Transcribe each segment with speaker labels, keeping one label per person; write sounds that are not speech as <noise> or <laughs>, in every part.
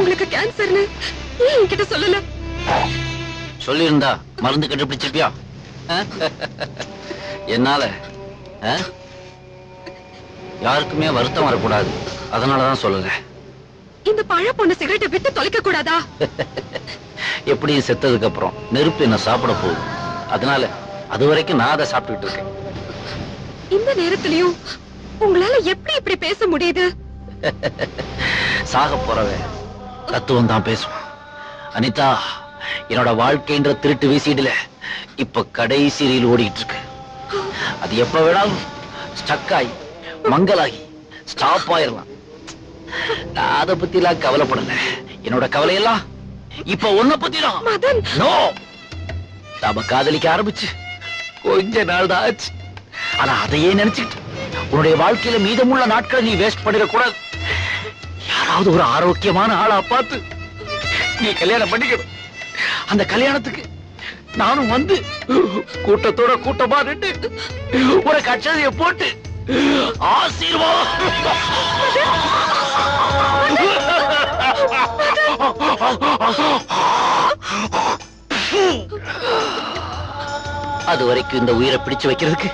Speaker 1: உங்களுக்கு கேன்சர்னு? ஏன் என்கிட்ட சொல்லல?
Speaker 2: சொல்லியிருந்தா மருந்து கண்டுபிடிச்சிருப்பியா? என்னால? யாருக்குமே வருத்தம் வரக்கூடாது. அதனாலதான் சொல்லல.
Speaker 1: இந்த பழ பொண்ணு சிகரெட்டை விட்டு தொலைக்க கூடாதா?
Speaker 2: எப்படியும் செத்ததுக்கு அப்புறம் நெருப்பு என்ன சாப்பிட போகுது? அதனால அது வரைக்கும் நான் அதை சாப்பிட்டுக்கிட்டு இருக்கேன்.
Speaker 1: இந்த நேரத்திலயும் உங்களால எப்படி இப்படி பேச முடியுது?
Speaker 2: சாக போறவன். தத்துவம் தான் பேசுவான் அனிதா என்னோட வாழ்க்கைன்ற திருட்டு வீசிடுல இப்ப கடைசி ரீல் ஓடிட்டு இருக்கு. அது எப்ப வேணாலும் ஸ்டக் ஆகி மங்கலாகி ஸ்டாப் ஆயிரலாம். நான் அதை பத்தி எல்லாம் கவலைப்படல. என்னோட கவலையெல்லாம் இப்ப உன்னை பத்தி தான்
Speaker 1: மதன்!
Speaker 2: நோ நாம காதலிக்க ஆரம்பிச்சு கொஞ்ச நாள் தான் ஆச்சு. ஆனா அதையே நினைச்சுக்கிட்டு உன்னுடைய வாழ்க்கையில மீதமுள்ள நாட்களை நீ வேஸ்ட் பண்ணிடக்கூடாது. யாராவது ஒரு ஆரோக்கியமான ஆளா பார்த்து நீ கல்யாணம் பண்ணிக்கணும். அந்த கல்யாணத்துக்கு நானும் வந்து கூட்டத்தோட கூட்டமா நின்று ஒரு அச்சதைய போட்டு ஆசீர்வாதம். அது வரைக்கும் இந்த உயிரை பிடிச்சு வைக்கிறதுக்கு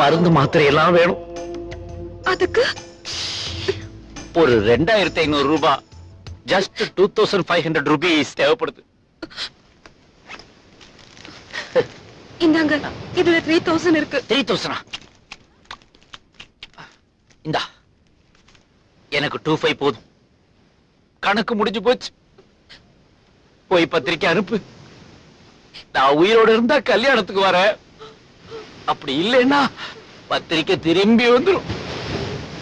Speaker 2: மருந்து மாத்திரை எல்லாம் வேணும்.
Speaker 1: அதுக்கு?
Speaker 2: ஒரு ரெண்டாயிரத்தி ஐநூறு ரூபாய் just two thousand five hundred rupees தேவைப்படுது.
Speaker 1: இந்தாங்க இதுல த்ரீ தௌசண்ட் இருக்கு.
Speaker 2: த்ரீ தௌசண்டா இந்தா. எனக்கு டூ ஃபைவ் போதும். கணக்கு முடிஞ்சு போச்சு. போய் பத்திரிக்கை அனுப்பு. நான் உயிரோட இருந்தா கல்யாணத்துக்கு வரேன் அப்படி இல்லைன்னா பத்திரிக்கை திரும்பி வந்துரும்.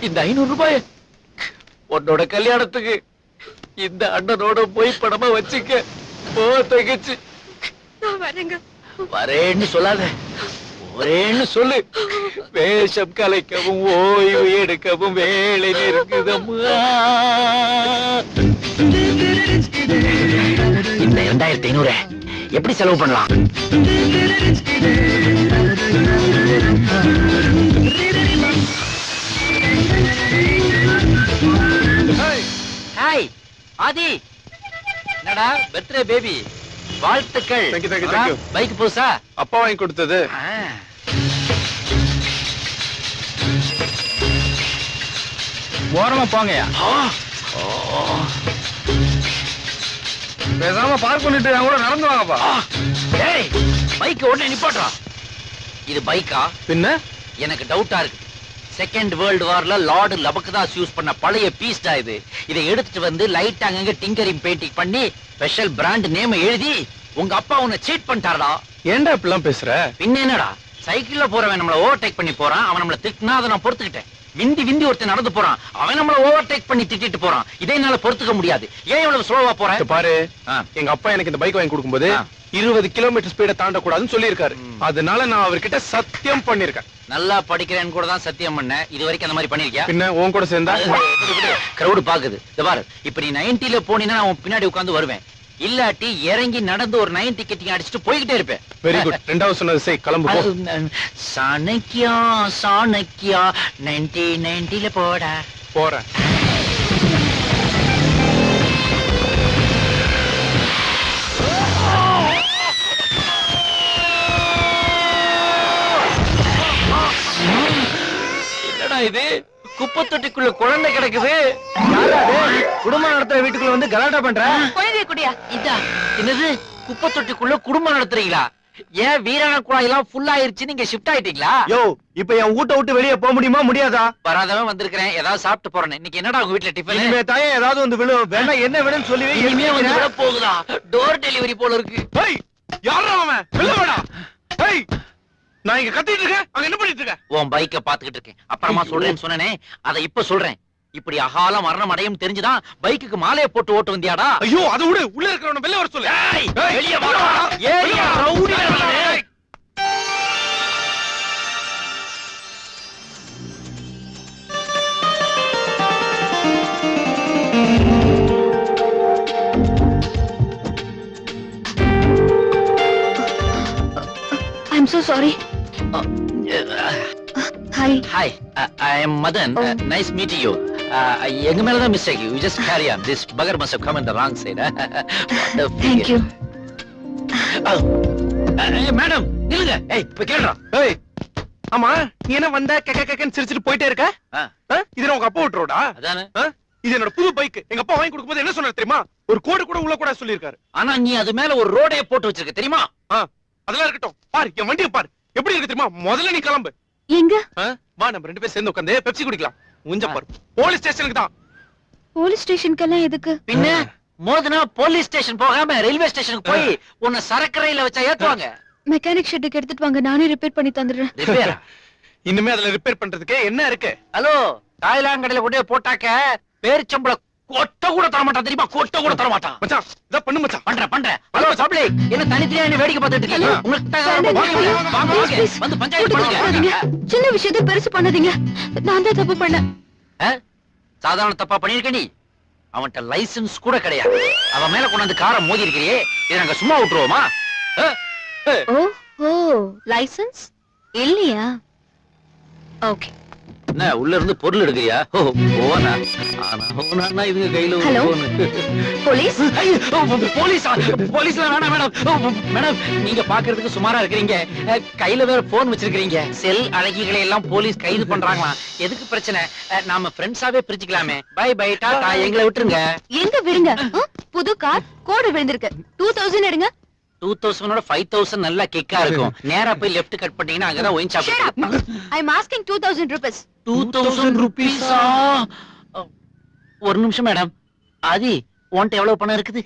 Speaker 2: இந்த ஐநூறு ரூபாய் உன்னோட கல்யாணத்துக்கு இந்த அண்ணனோட போய் படமா வச்சுக்க. போ தகச்சு
Speaker 1: நான் வரேங்க.
Speaker 2: வரேன்னு சொல்லாத. ஒரேன்னு சொல்லு. வேஷம் கலைக்கவும் ஓய்வு எடுக்கவும் வேலை இருக்குதம்மா இந்த இரண்டாயிரத்தி ஐநூறு எப்படி செலவு பண்ணலாம்? ஆதி. என்னடா பர்த்டே பேபி வாழ்த்துக்கள். பைக் புதுசா?
Speaker 3: அப்பா வாங்கி கொடுத்தது. ஓரமா போங்கயா
Speaker 2: ஆ.
Speaker 3: பேசாம பார்க் பண்ணிட்டு என் கூட நடந்து வாங்கப்பா.
Speaker 2: டேய் பைக் உடனே நிப்பாட்டா இது பைக்கா
Speaker 3: பின்ன?
Speaker 2: எனக்கு டவுட்டா இருக்கு. செகண்ட் வேர்ல்டு வார்ல லார்டு லபக்தாஸ் யூஸ் பண்ண பழைய பீஸ்டா இது. இதை எடுத்துட்டு வந்து லைட் அங்கங்க டிங்கரிங் பெயிண்டிங் பண்ணி ஸ்பெஷல் பிராண்ட் நேம் எழுதி உங்க அப்பா உன்னை சீட் பண்ணிட்டாரடா.
Speaker 3: ஏன்டா இப்படிலாம் பேசுற?
Speaker 2: பின்ன என்னடா? சைக்கிள்ல போறவன் நம்மள ஓவர்டேக் பண்ணி போறான் அவன் நம்மள திட்டினா அதை நான் பொறுத்துக்கிட்டேன். விந்தி விந்தி ஒருத்தன் நடந்து போறான் அவன் நம்மள ஓவர்டேக் பண்ணி திட்டிட்டு போறான். இதை என்னால பொறுத்துக்க முடியாது. ஏன் இவ்வளவு ஸ்லோவா போற?
Speaker 3: இங்க பாரு. எங்க அப்பா எனக்கு இந்த பைக் வாங்கி கொடுக்கும்போது. இருபது கிலோமீட்டர் ஸ்பீட தாண்டக்கூடாதுன்னு சொல்லியிருக்காரு. அதனால நான் அவர்கிட்ட சத்தியம் பண்ணிருக்கேன்
Speaker 2: நல்லா படிக்கிறேன்னு கூட தான் சத்தியம் பண்ணேன் இது வரைக்கும் அந்த மாதிரி பண்ணிருக்கியா
Speaker 3: பின்ன உன் கூட சேர்ந்தா?
Speaker 2: கிரௌடு பாக்குது. இந்த பாரு. இப்ப நீ நைன்டில போனீங்கன்னா நான் பின்னாடி உட்கார்ந்து வருவேன். இல்லாட்டி இறங்கி நடந்து ஒரு நைன் டிக்கெட்டிங் அடிச்சுட்டு போய்கிட்டே இருப்பேன்.
Speaker 3: வெரி குட் ரெண்டாவது சொன்னது செய் கிளம்பு
Speaker 2: சாணக்கியா சாணக்கியா நைன்டி நைன்டில போடா.
Speaker 3: போறேன்.
Speaker 2: என்னடா இது? குப்பை தொட்டிக்குள்ள குழந்தை கிடக்குது?
Speaker 3: குடும்பம் நடத்துற வீட்டுக்குள்ள வந்து கலாட்டா பண்ற?
Speaker 1: குழந்தை குடியா? இதா.
Speaker 2: என்னது? குப்பை தொட்டிக்குள்ள குடும்பம் நடத்துறீங்களா? ஏன் வீராண குழாய் எல்லாம் ஃபுல் ஆயிருச்சு நீங்க ஷிஃப்ட் ஆயிட்டீங்களா?
Speaker 3: யோ இப்ப என் வீட்டை விட்டு வெளியே போக முடியுமா முடியாதா?
Speaker 2: வராதவன் வந்திருக்கிறேன். ஏதாவது சாப்பிட்டு போறேன் இன்னைக்கு என்னடா உங்க வீட்டுல டிஃபன்
Speaker 3: இனிமே தாயே ஏதாவது வந்து விழும் வேண்டாம் என்ன வேணும்னு சொல்லி
Speaker 2: இனிமே வந்து விட போகுதா? டோர் டெலிவரி போல இருக்கு.
Speaker 3: ஹேய் யாரா அவன்? வெளில வாடா ஹேய் நான் இங்க கத்திட்டு இருக்கேன். அங்க என்ன பண்ணிட்டு இருக்க?
Speaker 2: உன் பைக்க பாத்துக்கிட்டு இருக்கேன். அப்புறமா சொல்றேன்னு சொன்னனே அதை இப்ப சொல்றேன். இப்படி அகால மரணம் அடையும் தெரிஞ்சுதான் பைக்குக்கு மாலையை போட்டு ஓட்டு வந்தியாடா?
Speaker 3: ஐயோ அதை விடு. உள்ள இருக்கிறவன வெளில வர சொல்லு.
Speaker 2: வெளிய வாடா.
Speaker 3: வெளிய
Speaker 2: ஏரியா
Speaker 3: வாடா.
Speaker 2: ரவுடி
Speaker 3: வெளிய வாடா.
Speaker 2: நானு.
Speaker 1: I hi
Speaker 2: Hi, I am Madan. Uh, nice meeting you. எங்க மேலதான் mistake you just carry on this bugger must have come in the wrong side
Speaker 1: thank you
Speaker 2: madam நில்லுங்க. ஏய் போய் கேளுடா.
Speaker 3: ஏய். ஆமா நீ என்ன வந்த கக்க கக்கன்னு சிரிச்சிட்டு போயிட்டே இருக்க? இது நான் உங்க அப்பா விட்டுறோடா
Speaker 2: அதானே.
Speaker 3: இது என்னோட புது பைக் எங்க அப்பா வாங்கி கொடுக்கும்போது என்ன சொன்னாரு தெரியுமா? ஒரு கோடு கூட உள்ள கூட சொல்லியிருக்காரு.
Speaker 2: ஆனா நீ அது மேல ஒரு ரோடே போட்டு வச்சிருக்க தெரியுமா?
Speaker 3: அதெல்லாம் இருக்கட்டும். பாரு என் வண்டியை பாரு. எப்படி இருக்கு தெரியுமா? முதல்ல நீ கிளம்பு.
Speaker 1: எங்க?
Speaker 3: வா நம்ம ரெண்டு பேரும் சேர்ந்து உட்காந்து பெப்சி குடிக்கலாம். உஞ்ச பாரு. போலீஸ் ஸ்டேஷனுக்கு தான்.
Speaker 1: போலீஸ் ஸ்டேஷனுக்கெல்லாம் எதுக்கு?
Speaker 2: பின்ன மோதுனா போலீஸ் ஸ்டேஷன் போகாம ரயில்வே ஸ்டேஷனுக்கு போய் உன்னை சரக்கு ரயில வச்சா ஏத்துவாங்க.
Speaker 1: மெக்கானிக் ஷெட்டுக்கு எடுத்துட்டு வாங்க நானே ரிப்பேர் பண்ணி தந்துடுறேன்.
Speaker 2: ரிப்பேரா
Speaker 3: இனிமே அதுல ரிப்பேர் பண்றதுக்கு என்ன இருக்கு?
Speaker 2: ஹலோ தாய்லாங்கடையில கொண்டு போய் போட்டாக்க பேரிச்சம்பள கொட்ட கூட தர மாட்டான் தெரியுமா? கொட்ட கூட தர மாட்டான்
Speaker 3: மச்சான் பண்ணு மச்சான்.
Speaker 2: பண்ற பண்ற ஹலோ. சப்ளை என்ன தனித்தனியா என்ன வேடிக்கை பார்த்துட்டு இருக்கீங்க. உங்களுக்கு. வந்து பஞ்சாயத்து. பண்ணுங்க
Speaker 1: சின்ன விஷயத்தை பெருசு பண்ணாதீங்க. நான் தான் தப்பு பண்ணேன்?
Speaker 2: சாதாரண தப்பா பண்ணிருக்க நீ? அவன்கிட்ட லைசென்ஸ் கூட கிடையாது. அவன் மேல கொண்டாந்து காரை மோதி இருக்கிறியே. இதை நாங்க சும்மா விட்டுருவோமா?
Speaker 1: Oh license? இல்லையா? ஓகே.
Speaker 2: என்ன உள்ள இருந்து பொருள் எடுக்கிறியா? ஓ போனா. ஆனா போனா இதுங்க கையில ஒரு phone.
Speaker 1: போலீஸ்?
Speaker 2: ஐயோ, போலீஸா? போலீஸ்ல வேணாம் மேடம் மேடம் நீங்க பாக்குறதுக்கு சுமாரா இருக்கிறீங்க. அஹ், கையில வேற போன் வச்சிருக்கீங்க செல் அழகிகளை எல்லாம் போலீஸ் கைது பண்றாங்களாம். எதுக்கு பிரச்சனை? அஹ், நாம ஃப்ரெண்ட்ஸாவே பிரிச்சுக்கலாமே. Bye bye tata. எங்களை விட்டுருங்க.
Speaker 1: எங்க விடுங்க? புது கார் கோடு விழுந்திருக்கு. டூ தௌசண்ட் எடுங்க.
Speaker 2: டூ தௌசண்டோட ஃபைவ் தௌசண்ட் நல்லா கிக்கா இருக்கும். <laughs> நேரா போய் லெஃப்ட் கட் பண்ணீங்கன்னா அங்கதான் wine shop
Speaker 1: Shut up. I am asking two thousand rupees
Speaker 2: two thousand ருபீஸா ஒரு நிமிஷம் மேடம் ஆதி உன்கிட்ட எவ்வளவு பணம் இருக்குது?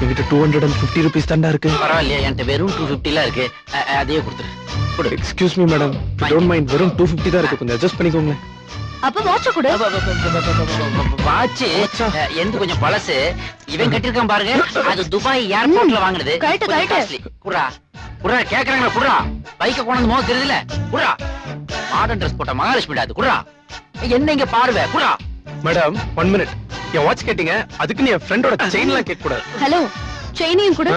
Speaker 3: என்கிட்ட two hundred and fifty rupees தாண்டா இருக்கு.
Speaker 2: பரவாயில்லையா என்கிட்ட வெறும் டூ ஃபிஃப்டிலாம் இருக்கு. அதையே கொடுத்துரு கொடு.
Speaker 3: Excuse me madam don't mind வெறும் டூ பிப்டி தான் இருக்கு. கொஞ்சம் அட்ஜஸ்ட் பண்ணிக்கோங்க
Speaker 1: அப்ப வாட்ச கொடு.
Speaker 2: வாட்ச்? எந்த கொஞ்சம் பழசு? இவன் கட்டிருக்கான் பாருங்க. அது துபாய் ஏர்போர்ட்ல வாங்குனது.
Speaker 1: கழட்டு.
Speaker 2: costly. குடுறா குடுறா கேக்குறாங்களா குடுறா. பைக்க கொண்டு மோத தெரியுதுல குடுறா. மாடர்ன் ட்ரெஸ் போட்ட மகாலட்சுமி அது குடுறா. என்ன இங்க பாருவே? குடுறா.
Speaker 3: மேடம் ஒன் மினிட் என் வாட்ச் கேட்டீங்க? அதுக்கு நீ என் ஃப்ரெண்டோட செயின்லாம் கேட்க கூடாது
Speaker 1: ஹலோ செயினையும் கூட.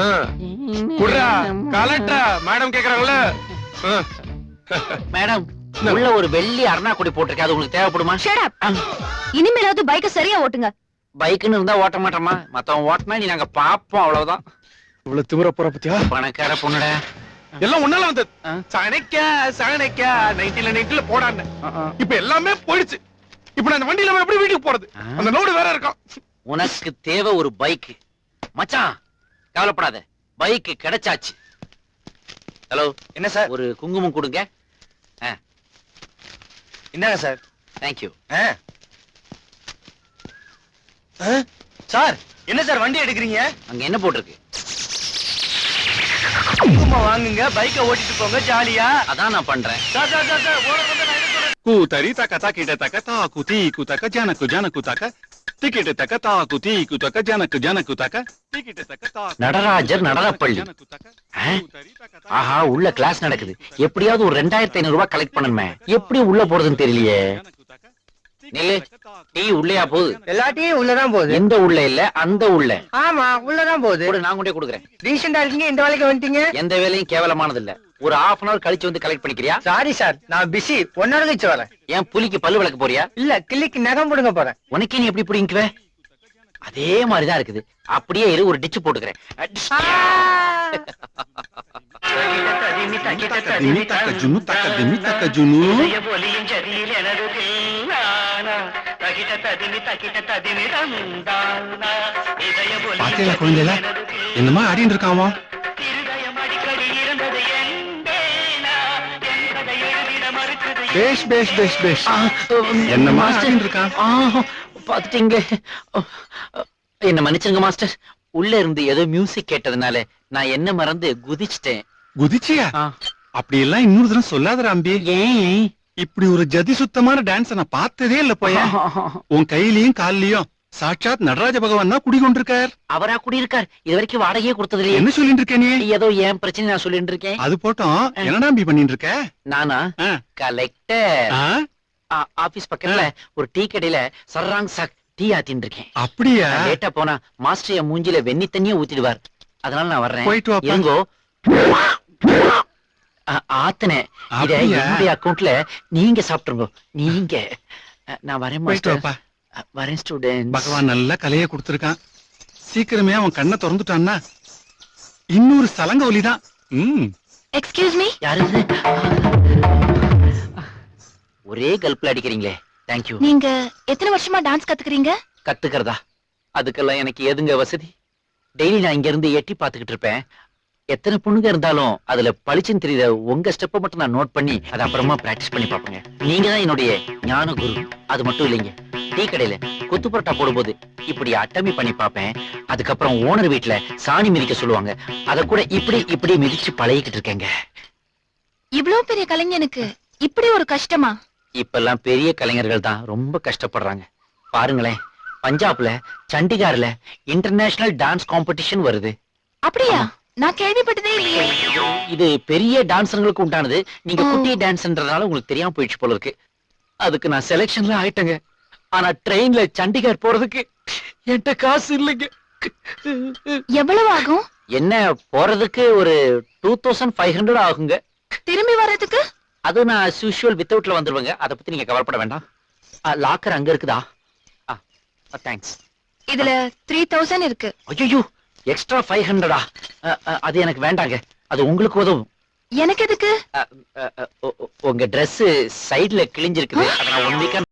Speaker 3: குடுறா கலட்டா. மேடம் கேக்குறாங்கல்ல.
Speaker 2: மேடம் உள்ள ஒரு வெள்ளி அருணா கொடி போட்டிருக்கு அது உங்களுக்கு தேவைப்படுமா?
Speaker 1: ஷட் அப் இனிமேலாவது பைக்க சரியா ஓட்டுங்க.
Speaker 2: பைக்குன்னு இருந்தா ஓட்ட மாட்டோமா மத்தவன் ஓட்டினா நீ நாங்க பாப்போம் அவ்வளவுதான்.
Speaker 3: இவ்வளவு திமிர போற பத்தியா?
Speaker 2: பணக்கார பொண்ணுட.
Speaker 3: எல்லாம் ஒன்னால வந்தது. சனைக்கா சனைக்கா நைன்டில நைன்டில போடான்னு. இப்ப எல்லாமே போயிடுச்சு. இப்ப நான் அந்த வண்டியில நம்ம எப்படி வீட்டுக்கு போறது. அந்த லோடு வேற இருக்கும்.
Speaker 2: உனக்கு தேவை ஒரு பைக் மச்சான் கவலைப்படாத. பைக் கிடைச்சாச்சு. ஹலோ
Speaker 4: என்ன சார்
Speaker 2: ஒரு குங்குமம் கொடுங்க.
Speaker 4: என்னங்க சார்.
Speaker 2: தேங்க்யூ
Speaker 4: சார் என்ன சார் வண்டி எடுக்கிறீங்க?
Speaker 2: அங்க என்ன போட்டிருக்கு?
Speaker 4: குங்குமம் வாங்குங்க பைக்கை ஓட்டிட்டு போங்க ஜாலியா.
Speaker 2: அதான் நான் பண்றேன்.
Speaker 4: Sir sir sir sir owner வந்து நான் என்ன சொல்றேன்?
Speaker 5: Kutari taka taki de taka taku
Speaker 2: Natarajar நடனப்பள்ளி. ஆஹா உள்ள கிளாஸ் நடக்குது. எப்படியாவது ஒரு ரெண்டாயிரத்தி ஐநூறு ரூபாய் கலெக்ட் பண்ணணுமே. எப்படி உள்ள போறதுன்னு தெரியலையே. நில்லு. டீ உள்ளேயா போகுது?
Speaker 6: எல்லாத்தையும் உள்ளதான் போகுது.
Speaker 2: எந்த உள்ள இல்ல அந்த உள்ள
Speaker 6: ஆமா உள்ளதான் போகுது.
Speaker 2: நான் கொண்டே கொடுக்குறேன்.
Speaker 6: ரீசெண்டா இருக்கீங்க? இந்த வேலைக்கு வந்துட்டீங்க?
Speaker 2: எந்த வேலையும் கேவலமானது இல்ல ஒரு ஹாஃப் அன் அவர் கழிச்சு வந்து கலெக்ட் பண்ணிக்கிறியா?
Speaker 6: சாரி சார் நான் பிஸி ஒன்னோட கழிச்சு வரேன்.
Speaker 2: ஏன் புலிக்கு பல்லு விளக்க போறியா?
Speaker 6: இல்ல கிள்ளிக்கு நகம் புடுங்க போறேன்.
Speaker 2: உனக்கே நீ எப்படி பிடிக்குவ அதே மாதிரிதான் இருக்குது. அப்படியே இரு ஒரு டிச்சு போட்டுக்கிறேன்.
Speaker 5: பாத்தியா குழந்தைல என்னமா ஆடிட்டு இருக்காமா பேஷ் பேஷ் பேஷ் பேஷ். என்னம்மா
Speaker 2: மாஸ்டர்?
Speaker 5: இருக்கான்
Speaker 2: ஆ, பாத்துட்டீங்க என்ன மன்னிச்சிருங்க மாஸ்டர். உள்ள இருந்து ஏதோ மியூசிக் கேட்டதுனால நான் என்ன மறந்து குதிச்சிட்டேன்.
Speaker 5: குதிச்சியா. அப்படி எல்லாம் இன்னொரு தடவை சொல்லாத அம்பி
Speaker 2: ஏன்?
Speaker 5: இப்படி ஒரு ஜதி சுத்தமான டான்ஸ் நான் பார்த்ததே இல்ல போய. உன் கையிலயும் கால்லயும் சாட்சாத் நடராஜ பகவான் தான் குடிகொண்டிருக்கார்.
Speaker 2: அவரா கூடி இருக்கார் இது வரைக்கும் வாடகையே கொடுத்தது இல்லையே
Speaker 5: என்ன சொல்லிட்டு இருக்க நீ
Speaker 2: ஏதோ என் பிரச்சனை நான் சொல்லிட்டு இருக்கேன்
Speaker 5: அது போட்டோம் என்னடா அம்பி பண்ணிட்டு இருக்க
Speaker 2: நானா. கலெக்டர்? ஆபீஸ் பக்கத்துல ஒரு டீ கடையில சர்ராங் சாக் டீ ஆத்தின்னு இருக்கேன்
Speaker 5: அப்படியா
Speaker 2: லேட்டா போனா மாஸ்டர் என் மூஞ்சில வெண்ணி தண்ணிய ஊத்திடுவார். அதனால நான் வர்றேன்.
Speaker 5: போயிட்டு வாப்பா.
Speaker 2: இருங்கோ. ஆ, ஆத்துனேன். இத? என்னுடைய அக்கவுண்ட்ல நீங்க சாப்பிட்டுருங்க. நீங்க. நான் வரேன் மாஸ்டர். வரேன் ஸ்டூடெண்ட்
Speaker 5: பகவான் நல்ல கலையை கொடுத்திருக்கான். சீக்கிரமே அவன் கண்ணை திறந்துட்டான்னா இன்னொரு சலங்க ஒலிதான் ம்.
Speaker 1: எக்ஸ்கியூஸ் மீ
Speaker 2: யாரு இது? ஒரே கல்ப்ல அடிக்கிறீங்களே. தேங்க்யூ
Speaker 1: நீங்க எத்தனை வருஷமா டான்ஸ் கத்துக்கிறீங்க?
Speaker 2: கத்துக்கிறதா? அதுக்கெல்லாம் எனக்கு எதுங்க வசதி? டெய்லி நான் இங்க இருந்து எட்டி பாத்துக்கிட்டு இருப்பேன். எத்தனை பொண்ணுங்க இருந்தாலும் அதுல பளிச்சுன்னு தெரியுத உங்க ஸ்டெப்பை மட்டும் நான் நோட் பண்ணி அதை அப்புறமா பிராக்டிஸ் பண்ணி பார்ப்பேங்க. நீங்க தான் என்னுடைய ஞான குரு. அது மட்டும் இல்லைங்க. டீ கடையில கொத்து பரோட்டா போடும்போது இப்படி அட்டமி பண்ணி பார்ப்பேன். அதுக்கப்புறம் ஓனர் வீட்ல சாணி மிதிக்க சொல்லுவாங்க. அத கூட இப்படி இப்படி மிதிச்சு பழகிக்கிட்டு இருக்கேங்க.
Speaker 1: இவ்ளோ பெரிய கலைஞனுக்கு இப்படி ஒரு கஷ்டமா?
Speaker 2: இப்பெல்லாம் பெரிய கலைஞர்கள் தான் ரொம்ப கஷ்டப்படுறாங்க. பாருங்களேன் பஞ்சாப்ல சண்டிகார்ல இன்டர்நேஷனல் டான்ஸ் காம்படிஷன் வருது.
Speaker 1: அப்படியா? நான் கேள்விப்பட்டதே இல்லையே.
Speaker 2: இது பெரிய டான்சர்களுக்கு உண்டானது. நீங்க. குட்டி டான்ஸ்ன்றதால உங்களுக்கு தெரியாம போயிடுச்சு போல இருக்கு. அதுக்கு நான் செலெக்ஷன்ல ஆயிட்டேங்க. ஆனா ட்ரெயின்ல சண்டிகார் போறதுக்கு என்கிட்ட காசு இல்லைங்க.
Speaker 1: எவ்வளவு ஆகும்?
Speaker 2: என்ன போறதுக்கு ஒரு டூ தௌசண்ட் ஃபைவ் ஹண்ட்ரட் ஆகுங்க.
Speaker 1: திரும்பி வர்றதுக்கு?
Speaker 2: அது நான் usual வித்தவுட்ல வந்துருவேங்க. அதை பத்தி நீங்க கவலைப்பட வேண்டாம். லாக்கர் அங்க இருக்குதா? தேங்க்ஸ்
Speaker 1: இதுல த்ரீ தௌசண்ட் இருக்கு.
Speaker 2: ஐயோ எக்ஸ்ட்ரா ஃபைவ் ஹண்ட்ரடா அது எனக்கு வேண்டாங்க. அது உங்களுக்கு உதவும்.
Speaker 1: எனக்கு எதுக்கு?
Speaker 2: உங்க Dress சைடுல கிழிஞ்சிருக்குது. அதை நான் ஒன் வீக்கா